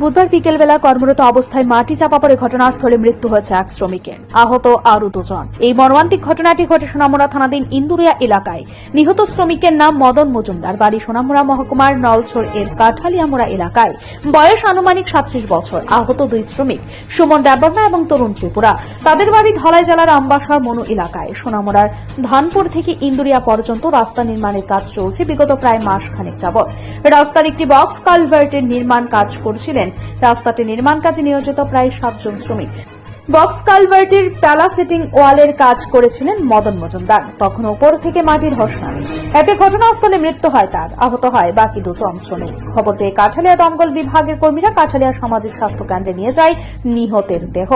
বুধবার বিকেলবেলা কর্মরত অবস্থায় মাটি চাপা পড়ে ঘটনাস্থলে মৃত্যু হয়েছে এক শ্রমিকের। আহত আরও দুজন। এই মর্মান্তিক ঘটনাটি ঘটে সোনামুড়া থানাধীন ইন্দুরিয়া এলাকায়। নিহত শ্রমিকের নাম মদন মজুমদার। বাড়ি সোনামুড়া মহকুমার নলছড় এর কাঠালিয়ামুড়া এলাকায়। বয়স আনুমানিক সাতত্রিশ বছর। আহত দুই শ্রমিক সুমন দেববর্মা এবং তরুণ ত্রিপুরা। তাদের বাড়ি ধলাই জেলার আমবাসা মনু এলাকায়। সোনামুড়ার ধানপুর থেকে ইন্দুরিয়া পর্যন্ত রাস্তা নির্মাণের কাজ চলছে বিগত প্রায় মাস খানেক যাবৎ। রাস্তার একটি বক্স কালভার্টের নির্মাণ কাজ করছিলেন রাস্তাটি নির্মাণ কাজে নিয়োজিত প্রায় সাতজন শ্রমিক। বক্স কালভার্টের প্যালা সেটিং ওয়ালের কাজ করেছিলেন মদন মজুমদার। তখন উপর থেকে মাটির ধস নামে এতে ঘটনাস্থলে মৃত্যু হয় তার। আহত হয় বাকি দুজন শ্রমিক খবর পেয়ে কাঠালিয়া দমকল বিভাগের কর্মীরা কাঠালিয়া সামাজিক স্বাস্থ্য কেন্দ্রে নিয়ে যায় নিহতের দেহ।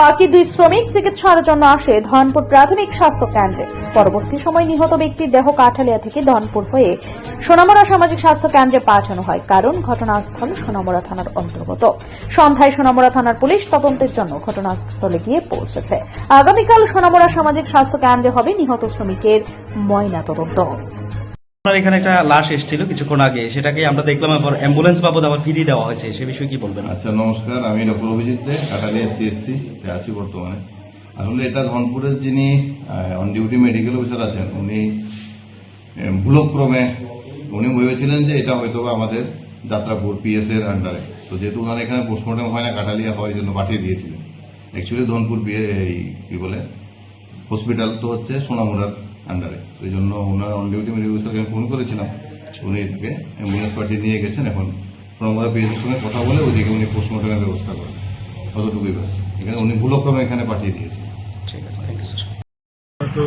বাকি দুই শ্রমিক চিকিৎসার জন্য আসে ধনপুর প্রাথমিক স্বাস্থ্য কেন্দ্রে। পরবর্তী সময় নিহত ব্যক্তির দেহ কাঠালিয়া থেকে ধনপুর হয়ে সোনামুড়া সামাজিক স্বাস্থ্য কেন্দ্রে পাঠানো হয়, কারণ ঘটনাস্থল সোনামুড়া থানার অন্তর্গত। সন্ধ্যায় সোনামুড়া থানার পুলিশ তদন্তের জন্য ঘটনাস্থলে গিয়ে পৌঁছেছে। আগামীকাল সোনামুড়া সামাজিক স্বাস্থ্য কেন্দ্রে হবে নিহত শ্রমিকের ময়না তদন্ত আপনার এখানে একটা লাশ এসেছিল কিছুক্ষণ আগে। সেটাকে আমরা দেখলাম এরপর অ্যাম্বুলেন্স বাবদ আবার ফিরিয়ে দেওয়া হয়েছে। সে বিষয়ে কি বলবেন? আচ্ছা নমস্কার। আমি ডক্টর অভিজিৎ দে কাটালিয়া সিএসসি তে আছি বর্তমানে। আসলে এটা ধনপুরের যিনি অন ডিউটি মেডিকেল অফিসার আছেন উনি ভুলক্রমে উনি ভেবেছিলেন যে এটা হয়তো বা আমাদের যাত্রাপুর পিএস এর আন্ডারে তো যেহেতু ওনার এখানে পোস্টমর্টম হয় না কাটালিয়া হয় জন্য পাঠিয়ে দিয়েছিলেন। অ্যাকচুয়ালি ধনপুর PA এই কি বলে হসপিটাল তো হচ্ছে সোনামুড়ার আন্ডারে এই জন্য ওনার অন ডিউটি মেডিকেল অফিসারকে ফোন করেছিলাম। উনি এটাকে অ্যাম্বুলেন্স পাঠিয়ে নিয়ে গেছেন এখন। সোনামুড়া পিএসের সঙ্গে কথা বলে ওইদিকে উনি পোস্টমর্টমের ব্যবস্থা করেন। অতটুকুই ব্যাস। এখানে উনি ভুলক্রমে এখানে পাঠিয়ে দিয়েছেন। ঠিক আছে থ্যাংক ইউ স্যার তো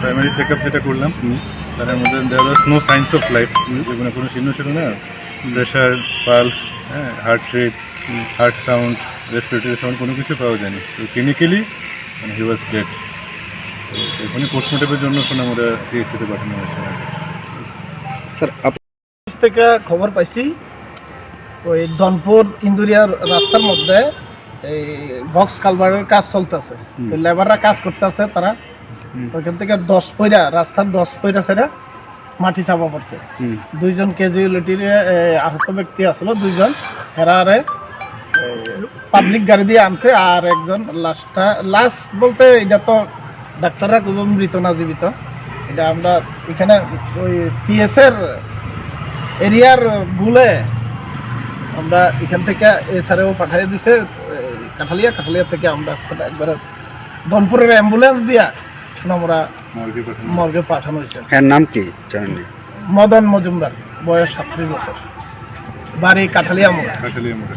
প্রাইমারি চেক আপ যেটা করলাম তার মধ্যে দেওয়ার was no signs of life যেগুলো কোনো চিহ্ন ছিল না। প্রেশার পালস হ্যাঁ heart rate heart sound respiratory sound কোনো কিছু পাওয়া যায়নি। তো ক্লিনিক্যালি মানে হি ওয়াজ ডেড তো এখনই পোস্টমর্টমের জন্য সোনামুড়া সিএসসিতে পাঠানো হয়েছে। অফিস থেকে খবর পাইছি ওই ধনপুর ইন্দুরিয়ার রাস্তার মধ্যে এই বক্স কালভারের কাজ চলতেছে। লেবাররা কাজ করতেছে তারা। ওইখান থেকে দশ পয়রা রাস্তার দশ পয়রা সেরা মাটি চাপা পড়ছে। দুইজন ক্যাজুয়ালিটির আহত ব্যক্তি আসলো দুইজন হেরারে। পাবলিক গাড়ি দিয়ে আনছে আর একজন লাশটা লাশ বলতে এটা তো ডাক্তাররা খুব মৃত না জীবিত। এটা আমরা এখানে ওই পিএসের এরিয়ার ভুলে আমরা এখান থেকে এছাড়াও পাঠিয়ে দিছে কাঠালিয়া কাঠালিয়া থেকে আমরা একবারে ধনপুরের অ্যাম্বুলেন্স দিয়া সোনামুড়া মর্গে পাঠানো হয়েছে। হ্যাঁ নাম কি মদন মজুমদার বয়স সাতত্রিশ বছর। বাড়ি কাঠালিয়া মোড়া। কাঠালিয়া মোড়ে।